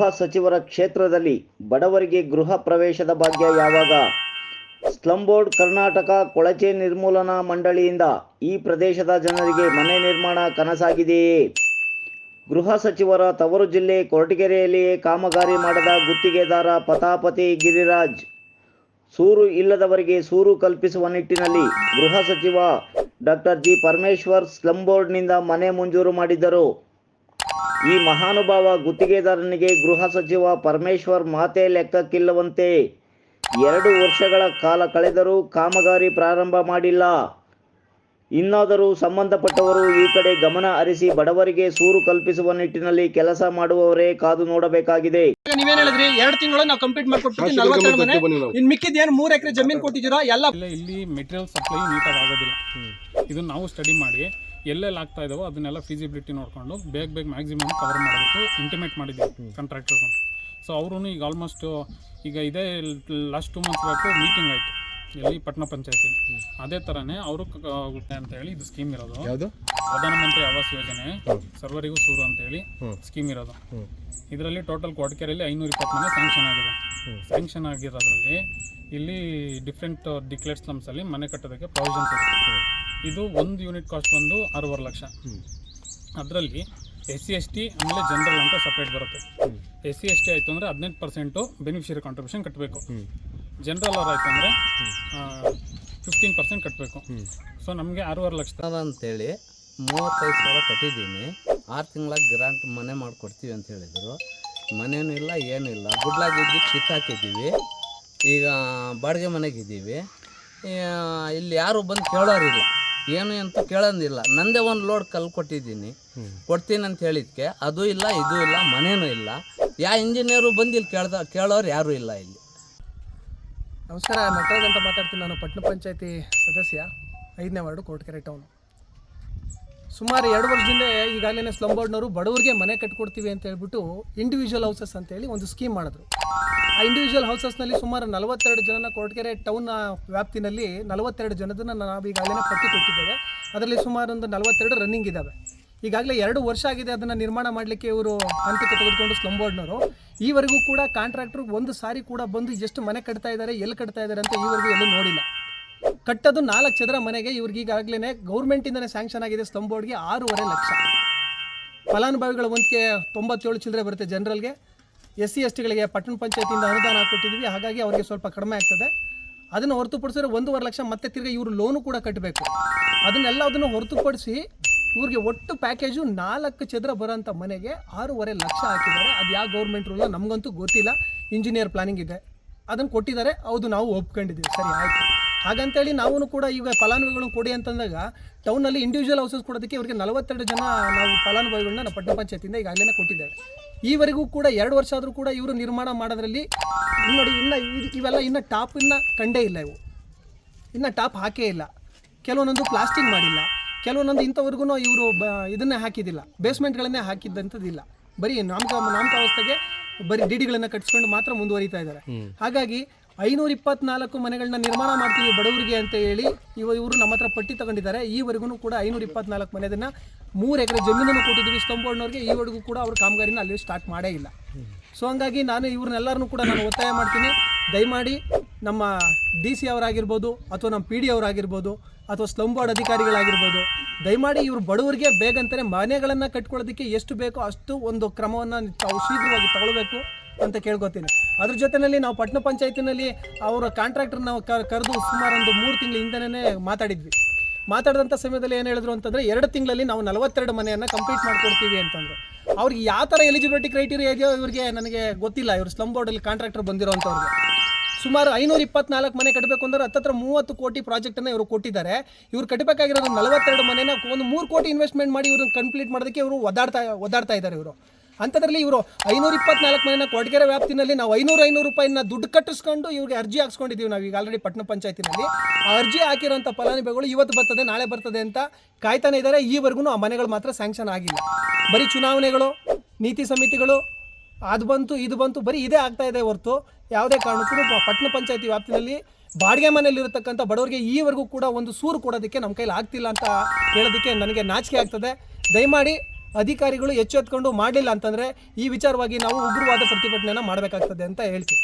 ಗೃಹ ಸಚಿವರ ಕ್ಷೇತ್ರದಲ್ಲಿ ಬಡವರಿಗೆ ಗೃಹ ಪ್ರವೇಶದ ಭಾಗ್ಯ ಯಾವಾಗ? ಸ್ಲಂ ಬೋರ್ಡ್ ಕರ್ನಾಟಕ ಕೊಳಚೆ ನಿರ್ಮೂಲನಾ ಮಂಡಳಿಯಿಂದ ಈ ಪ್ರದೇಶದ ಜನರಿಗೆ ಮನೆ ನಿರ್ಮಾಣ ಕನಸಾಗಿದೆಯೇ? ಗೃಹ ಸಚಿವರ ತವರು ಜಿಲ್ಲೆ ಕೊರಟಗೆರೆಯಲ್ಲಿಯೇ ಕಾಮಗಾರಿ ಮಾಡದ ಗುತ್ತಿಗೆದಾರ ಪತಾಪತಿ ಗಿರಿರಾಜ್. ಸೂರು ಇಲ್ಲದವರಿಗೆ ಸೂರು ಕಲ್ಪಿಸುವ ನಿಟ್ಟಿನಲ್ಲಿ ಗೃಹ ಸಚಿವ ಡಾಕ್ಟರ್ ಜಿ ಪರಮೇಶ್ವರ್ ಸ್ಲಂ ಬೋರ್ಡ್ನಿಂದ ಮನೆ ಮಂಜೂರು ಮಾಡಿದ್ದರು. ಈ ಮಹಾನುಭಾವ ಗುತ್ತಿಗೆದಾರನಿಗೆ ಗೃಹ ಸಚಿವ ಪರಮೇಶ್ವರ್ ಮಾತೆ ಲೆಕ್ಕಕ್ಕಿಲ್ಲವಂತೆ. ಎರಡು ವರ್ಷಗಳ ಕಾಲ ಕಳೆದರೂ ಕಾಮಗಾರಿ ಪ್ರಾರಂಭ ಮಾಡಿಲ್ಲ. ಇನ್ನಾದರೂ ಸಂಬಂಧಪಟ್ಟವರು ಈ ಕಡೆ ಗಮನ ಹರಿಸಿ ಬಡವರಿಗೆ ಸೂರು ಕಲ್ಪಿಸುವ ನಿಟ್ಟಿನಲ್ಲಿ ಕೆಲಸ ಮಾಡುವವರೇ ಕಾದು ನೋಡಬೇಕಾಗಿದೆ. ಈಗ ನೀವೇನ್ ಹೇಳಿದ್ರಿ? ಎರಡು ತಿಂಗಳು ನಾವು ಕಂಪ್ಲೀಟ್ ಮಾಡ್ಕೊಟ್ಬಿಟ್ಟು ನಲ್ವತ್ತೆರಡು ಮನೆ ಇನ್ ಮಿಕ್ಕಿದ ಏನು ಮೂರು ಎಕರೆ ಜಮೀನ್ ಕೊಟ್ಟಿದ್ದೀರಾ? ಎಲ್ಲ ಇಲ್ಲಿ ಮೆಟೀರಿಯಲ್ ಸಪ್ಲೈ ನೀಟಾಗಿ ಆಗೋದಿಲ್ಲ. ಇದನ್ನ ನಾವು ಸ್ಟಡಿ ಮಾಡಿ ಎಲ್ಲೆಲ್ಲಿ ಆಗ್ತಾ ಇದಾವೋ ಅದನ್ನೆಲ್ಲ ಫೀಸಿಬಿಲಿಟಿ ನೋಡಿಕೊಂಡು ಬೇಗ ಬೇಗ ಮ್ಯಾಕ್ಸಿಮಮ್ ಕವರ್ ಮಾಡಬೇಕು ಇಂಟಿಮೇಟ್ ಮಾಡಿದ್ದೀವಿ ಕಾಂಟ್ರಾಕ್ಟರ್ಗೂ ಸೊ ಅವರು ಈಗ ಆಲ್ಮೋಸ್ಟ್ ಈಗ ಇದೇ last two month back meeting ಆಯಿತು ಎಲ್ಲಿ ಪಟ್ಟಣ ಪಂಚಾಯತಿ. ಅದೇ ಥರನೇ ಅವರು ಅಂತ ಹೇಳಿ ಇದು ಸ್ಕೀಮ್ ಇರೋದು. ಪ್ರಧಾನಮಂತ್ರಿ ಆವಾಸ್ ಯೋಜನೆ ಸರ್ವರಿಗೂ ಸೂರು ಅಂತ ಹೇಳಿ ಸ್ಕೀಮ್ ಇರೋದು. ಇದರಲ್ಲಿ ಟೋಟಲ್ ಕೊಡಕೆರೆಯಲ್ಲಿ ಐನೂರ ಇಪ್ಪತ್ತು ಮನೆ ಸ್ಯಾಂಕ್ಷನ್ ಆಗಿದೆ. ಸ್ಯಾಂಕ್ಷನ್ ಆಗಿರೋದ್ರಲ್ಲಿ ಇಲ್ಲಿ ಡಿಫ್ರೆಂಟ್ ಡಿಕ್ಲೇರ್ ಸ್ಲಮ್ಸಲ್ಲಿ ಮನೆ ಕಟ್ಟೋದಕ್ಕೆ ಪ್ರಾವಿಷನ್ಸ್ ಇದೆ. ಇದು ಒಂದು ಯೂನಿಟ್ ಕಾಸ್ಟ್ ಬಂದು ಆರೂವರೆ ಲಕ್ಷ. ಅದರಲ್ಲಿ ಎಸ್ ಸಿ ಎಸ್ ಟಿ ಆಮೇಲೆ ಜನರಲ್ ಅಂತ ಸಪ್ರೇಟ್ ಬರುತ್ತೆ. ಎಸ್ ಸಿ ಎಸ್ ಟಿ ಆಯಿತು ಅಂದರೆ ಹದಿನೆಂಟು ಪರ್ಸೆಂಟು ಬೆನಿಫಿಷರಿ ಕಾಂಟ್ರಿಬ್ಯೂಷನ್ ಕಟ್ಟಬೇಕು ಜನರಲ್ ಅವ್ರು ಆಯಿತು ಅಂದರೆ ಫಿಫ್ಟೀನ್ ಪರ್ಸೆಂಟ್ ಕಟ್ಟಬೇಕು ಸೊ ನಮಗೆ ಆರೂವರೆ ಲಕ್ಷ. ಅಂತೇಳಿ ಮೂವತ್ತೈದು ಸಾವಿರ ಕಟ್ಟಿದ್ದೀನಿ. ಆರು ತಿಂಗಳ ಗ್ರಾಂಟ್ ಮನೆ ಮಾಡಿಕೊಡ್ತೀವಿ ಅಂತ ಹೇಳಿದರು. ಮನೇನೂ ಇಲ್ಲ ಏನಿಲ್ಲ ಇಲ್ಲ. ಗುಡ್ಲಾಗಿದ್ದು ಕಿತ್ತಾಕಿದ್ದೀವಿ ಈಗ ಬಾಡಿಗೆ ಮನೆಗಿದ್ದೀವಿ ಇಲ್ಲಿ ಯಾರು ಬಂದು ಕೇಳೋರಿಲ್ಲ. ಏನು ಅಂತ ಕೇಳೋದಿಲ್ಲ. ನಂದೇ ಒಂದು ಲೋಡ್ ಕಲ್ಲು ಕೊಟ್ಟಿದ್ದೀನಿ. ಕೊಡ್ತೀನಿ ಅಂತ ಹೇಳಿದ್ಕೆ. ಅದು ಇಲ್ಲ, ಇದು ಇಲ್ಲ, ಮನೇನೂ ಇಲ್ಲ. ಯಾ ಇಂಜಿನಿಯರು ಬಂದು ಇಲ್ಲಿ ಕೇಳ್ದ, ಕೇಳೋರು ಯಾರೂ ಇಲ್ಲ ಇಲ್ಲಿ. ನಮಸ್ಕಾರ ನಟರಾಜ್ ಅಂತ ಮಾತಾಡ್ತೀನಿ. ನಾನು ಪಟ್ಟಣ ಪಂಚಾಯತಿ ಸದಸ್ಯ. ಐದನೇ ವಾರ್ಡು ಕೋಟಕೆರೆ ಟೌನ್ ಸುಮಾರು ಎರಡು ವರ್ಷದಿಂದ ಈಗಾಗಲೇ ಸ್ಲಮ್ ಬೋರ್ಡ್ನವರು ಬಡವರಿಗೆ ಮನೆ ಕಟ್ಕೊಡ್ತೀವಿ ಅಂತ ಹೇಳ್ಬಿಟ್ಟು ಇಂಡಿವಿಜುವಲ್ ಹೌಸಸ್ ಅಂತೇಳಿ ಒಂದು ಸ್ಕೀಮ್ ಮಾಡಿದ್ರು. ಆ ಇಂಡಿವಿಜುವಲ್ ಹೌಸಸ್ನಲ್ಲಿ ಸುಮಾರು ನಲವತ್ತೆರಡು ಜನನ ಕೊರಟಗೆರೆ ಟೌನ್ ವ್ಯಾಪ್ತಿನಲ್ಲಿ ನಲವತ್ತೆರಡು ಜನದನ್ನ ನಾವು ಈಗಾಗಲೇ ಪಟ್ಟಿ ಕೊಟ್ಟಿದ್ದೇವೆ ಅದರಲ್ಲಿ ಸುಮಾರು ಒಂದು ನಲವತ್ತೆರಡು ರನ್ನಿಂಗ್ ಇದ್ದಾವೆ ಈಗಾಗಲೇ ಎರಡು ವರ್ಷ ಆಗಿದೆ ಅದನ್ನು ನಿರ್ಮಾಣ ಮಾಡಲಿಕ್ಕೆ ಇವರು ಹಂತಕ್ಕೆ ತೆಗೆದುಕೊಂಡು ಸ್ಲಮ್ ಬೋರ್ಡ್ನವರು ಈವರೆಗೂ ಕೂಡ ಕಾಂಟ್ರಾಕ್ಟ್ರು ಒಂದು ಸಾರಿ ಕೂಡ ಬಂದು ಎಷ್ಟು ಮನೆ ಕಟ್ತಾ ಇದ್ದಾರೆ ಎಲ್ಲಿ ಕಟ್ತಾ ಇದ್ದಾರೆ ಅಂತ ಈವರೆಗೂ ಎಲ್ಲೂ ನೋಡಿಲ್ಲ. ಕಟ್ಟೋದು ನಾಲ್ಕು ಚದರ ಮನೆಗೆ ಇವ್ರಿಗೆ ಈಗಾಗಲೇ ಗೌರ್ಮೆಂಟಿಂದನೇ ಸ್ಯಾಂಕ್ಷನ್ ಆಗಿದೆ ಸ್ಲಮ್ ಬೋರ್ಡ್ಗೆ ಆರೂವರೆ ಲಕ್ಷ. ಫಲಾನುಭವಿಗಳ ಒಂದಿಗೆ ತೊಂಬತ್ತೇಳು ಚಿಲ್ಲರೆ ಬರುತ್ತೆ ಜನರಲ್ಗೆ. ಎಸ್ ಸಿ ಎಸ್ ಟಿಗಳಿಗೆ ಪಟ್ಟಣ ಪಂಚಾಯತಿಯಿಂದ ಅನುದಾನ ಕೊಟ್ಟಿದ್ವಿ, ಹಾಗಾಗಿ ಅವರಿಗೆ ಸ್ವಲ್ಪ ಕಡಿಮೆ ಆಗ್ತದೆ. ಅದನ್ನು ಹೊರತುಪಡಿಸಿದ್ರೆ ಒಂದೂವರೆ ಲಕ್ಷ ಮತ್ತೆ ತಿರ್ಗಿ ಇವರು ಲೋನು ಕೂಡ ಕಟ್ಟಬೇಕು ಅದನ್ನೆಲ್ಲ ಅದನ್ನು ಹೊರತುಪಡಿಸಿ ಇವ್ರಿಗೆ ಒಟ್ಟು ಪ್ಯಾಕೇಜು ನಾಲ್ಕು ಚದರ ಬರೋಂಥ ಮನೆಗೆ ಆರೂವರೆ ಲಕ್ಷ ಹಾಕಿದ್ದಾರೆ. ಅದು ಯಾವ ಗೌರ್ಮೆಂಟ್ ರೂಲ ನಮಗಂತೂ ಗೊತ್ತಿಲ್ಲ. ಇಂಜಿನಿಯರ್ ಪ್ಲಾನಿಂಗ್ ಇದೆ. ಅದನ್ನು ಕೊಟ್ಟಿದ್ದಾರೆ. ಹೌದು, ನಾವು ಒಪ್ಕೊಂಡಿದ್ದೀವಿ. ಸರಿ, ಆಯಿತು. ಹಾಗಂತೇಳಿ ನಾವು ಕೂಡ ಈಗ ಫಲಾನುಭವಿಗಳು ಕೊಡಿ ಅಂತಂದಾಗ ಟೌನಲ್ಲಿ ಇಂಡಿವಿಜುವಲ್ ಹೌಸಸ್ ಕೊಡೋದಕ್ಕೆ ಇವರಿಗೆ ನಲವತ್ತೆರಡು ಜನ ನಾವು ಫಲಾನುಭವಿಗಳನ್ನ ನಾವು ಪಟ್ಟಣ ಪಂಚಾಯತಿಯಿಂದ ಈಗಾಗಲೇ ಕೊಟ್ಟಿದ್ದೇವೆ ಈವರೆಗೂ ಕೂಡ ಎರಡು ವರ್ಷ ಆದರೂ ಕೂಡ ಇವರು ನಿರ್ಮಾಣ ಮಾಡೋದ್ರಲ್ಲಿ ನೋಡಿ ಇನ್ನು ಇವೆಲ್ಲ ಇನ್ನು ಟಾಪ್ ಇನ್ನು ಕಂಡೇ ಇಲ್ಲ ಇವು. ಇನ್ನು ಟಾಪ್ ಹಾಕೇ ಇಲ್ಲ. ಕೆಲವೊಂದೊಂದು ಪ್ಲಾಸ್ಟಿಂಗ್ ಮಾಡಿಲ್ಲ. ಕೆಲವೊಂದೊಂದು ಇಂಥವ್ರಿಗೂ ಇವರು ಬ ಇದನ್ನೇ ಹಾಕಿದ್ದಿಲ್ಲ. ಬೇಸ್ಮೆಂಟ್ಗಳನ್ನೇ ಹಾಕಿದ್ದಂಥದ್ದಿಲ್ಲ. ಬರೀ ನಾಮಕ ನಾಮಕಾವಸ್ಥೆಗೆ ಬರೀ ಡಿಡಿಗಳನ್ನು ಕಟ್ಸ್ಕೊಂಡು ಮಾತ್ರ ಮುಂದುವರಿತಾ ಇದ್ದಾರೆ. ಹಾಗಾಗಿ ಐನೂರ ಇಪ್ಪತ್ನಾಲ್ಕು ಮನೆಗಳನ್ನ ನಿರ್ಮಾಣ ಮಾಡ್ತೀವಿ ಬಡವರಿಗೆ ಅಂತ ಹೇಳಿ ಇವ ಇವರು ನಮ್ಮ ಹತ್ರ ಪಟ್ಟಿ ತಗೊಂಡಿದ್ದಾರೆ. ಈವರೆಗೂ ಕೂಡ ಐನೂರ ಇಪ್ಪತ್ನಾಲ್ಕು ಮನೆದನ್ನ ಮೂರು ಎಕರೆ ಜಮೀನನ್ನು ಕೊಟ್ಟಿದ್ದೀವಿ. ಸ್ತಂಭೋಡ್ನವ್ರಿಗೆ ಈವರೆಗೂ ಕೂಡ ಅವ್ರ ಕಾಮಗಾರಿನ ಅಲ್ಲಿ ಸ್ಟಾರ್ಟ್ ಮಾಡೇ ಇಲ್ಲ. ಸೊ ಹಂಗಾಗಿ ನಾನು ಇವ್ರನ್ನೆಲ್ಲರನ್ನೂ ಕೂಡ ನಾನು ಒತ್ತಾಯ ಮಾಡ್ತೀನಿ. ದಯಮಾಡಿ ನಮ್ಮ ಡಿ ಸಿ ಅವರಾಗಿರ್ಬೋದು ಅಥವಾ ನಮ್ಮ ಪಿ ಡಿ ಅವರಾಗಿರ್ಬೋದು ಅಥವಾ ಸ್ಲಂ ಬೋರ್ಡ್ ಅಧಿಕಾರಿಗಳಾಗಿರ್ಬೋದು, ದಯಮಾಡಿ ಇವರು ಬಡವರಿಗೆ ಬೇಗಂತಾರೆ ಮನೆಗಳನ್ನು ಕಟ್ಕೊಳ್ಳೋದಕ್ಕೆ ಎಷ್ಟು ಬೇಕೋ ಅಷ್ಟು ಒಂದು ಕ್ರಮವನ್ನು ತಾವು ಶೀಘ್ರವಾಗಿ ತಗೊಳ್ಬೇಕು. ಅಂತ ಕೇಳ್ಕೊತೀನಿ. ಅದ್ರ ಜೊತೆಯಲ್ಲಿ ನಾವು ಪಟ್ಟಣ ಪಂಚಾಯತಿನಲ್ಲಿ ಅವರ ಕಾಂಟ್ರಾಕ್ಟರ್ ನಾವು ಕರೆದು ಸುಮಾರು ಒಂದು ಮೂರು ತಿಂಗಳ ಹಿಂದೆನೇ ಮಾತಾಡಿದ್ವಿ. ಮಾತಾಡಿದಂಥ ಸಮಯದಲ್ಲಿ ಏನು ಹೇಳಿದ್ರು ಅಂತಂದರೆ ಎರಡು ತಿಂಗಳಲ್ಲಿ ನಾವು ನಲವತ್ತೆರಡು ಮನೆಯನ್ನು ಕಂಪ್ಲೀಟ್ ಮಾಡಿಕೊಡ್ತೀವಿ ಅಂತಂದ್ರು. ಅವ್ರಿಗೆ ಯಾವ ಥರ ಎಲಿಜಿಬಿಲಿಟಿ ಕ್ರೈಟೀರಿಯಾ ಇದೆಯೋ ಇವರಿಗೆ ನನಗೆ ಗೊತ್ತಿಲ್ಲ. ಇವರು ಸ್ಲಮ್ ಬೋರ್ಡಲ್ಲಿ ಕಾಂಟ್ರಾಕ್ಟರ್ ಬಂದಿರೋವಂಥವ್ರಿಗೆ ಸುಮಾರು ಐನೂರ ಇಪ್ಪತ್ನಾಲ್ಕು ಮನೆ ಕಟ್ಟಬೇಕು ಅಂದ್ರೆ ಹತ್ತತ್ರ ಮೂವತ್ತು ಕೋಟಿ ಪ್ರಾಜೆಕ್ಟನ್ನು ಇವರು ಕೊಟ್ಟಿದ್ದಾರೆ. ಇವ್ರು ಕಟ್ಟಬೇಕಾಗಿರೋದು ನಲವತ್ತೆರಡು ಮನೆನ ಒಂದು ಮೂರು ಕೋಟಿ ಇನ್ವೆಸ್ಟ್ಮೆಂಟ್ ಮಾಡಿ ಇವ್ರನ್ನ ಕಂಪ್ಲೀಟ್ ಮಾಡೋದಕ್ಕೆ ಇವರು ಒದಾಡ್ತಾ ಒದಾಡ್ತಾ ಇದ್ದಾರೆ ಇವರು. ಅಂಥದ್ರಲ್ಲಿ ಇವರು ಐನೂರ ಇಪ್ಪತ್ನಾಲ್ಕು ಮನೆಯ ಕೊಡಗೆರೆ ವ್ಯಾಪ್ತಿನಲ್ಲಿ ನಾವು ಐನೂರು ಐನೂರು ರೂಪಾಯಿನ ದುಡ್ಡು ಕಟ್ಟಿಸ್ಕೊಂಡು ಇವ್ರಿಗೆ ಅರ್ಜಿ ಹಾಕ್ಸ್ಕೊಂಡಿದ್ದೀವಿ ನಾವು ಈಗ ಆಲ್ರೆಡಿ ಪಟ್ಟಣ ಪಂಚಾಯತಿನಲ್ಲಿ. ಆ ಅರ್ಜಿ ಹಾಕಿರೋಂಥ ಫಲಾನುಭವಿಗಳು ಇವತ್ತು ಬರ್ತದೆ, ನಾಳೆ ಬರ್ತದೆ ಅಂತ ಕಾಯ್ತಾನೆ ಇದ್ದಾರೆ. ಈವರೆಗೂ ಆ ಮನೆಗಳು ಮಾತ್ರ ಸ್ಯಾಂಕ್ಷನ್ ಆಗಿಲ್ಲ. ಬರೀ ಚುನಾವಣೆಗಳು, ನೀತಿ ಸಮಿತಿಗಳು, ಅದು ಬಂತು, ಇದು ಬಂತು, ಬರೀ ಇದೇ ಆಗ್ತಾ ಇದೆ ಹೊರತು ಯಾವುದೇ ಕಾರಣಕ್ಕೂ ಪಟ್ಟಣ ಪಂಚಾಯತಿ ವ್ಯಾಪ್ತಿನಲ್ಲಿ ಬಾಡಿಗೆ ಮನೆಯಲ್ಲಿರತಕ್ಕಂಥ ಬಡವರಿಗೆ ಈವರೆಗೂ ಕೂಡ ಒಂದು ಸೂರು ಕೊಡೋದಕ್ಕೆ ನಮ್ಮ ಕೈಲಿ ಆಗ್ತಿಲ್ಲ ಅಂತ ಹೇಳೋದಕ್ಕೆ ನನಗೆ ನಾಚಿಕೆ ಆಗ್ತದೆ. ದಯಮಾಡಿ ಅಧಿಕಾರಿಗಳು ಎಚ್ಚೆತ್ಕೊಂಡು ಮಾಡಲಿಲ್ಲ ಅಂತಂದರೆ ಈ ವಿಚಾರವಾಗಿ ನಾವು ಉಗ್ರವಾದ ಪ್ರತಿಭಟನೆಯನ್ನು ಮಾಡಬೇಕಾಗ್ತದೆ ಅಂತ ಹೇಳ್ತೀವಿ.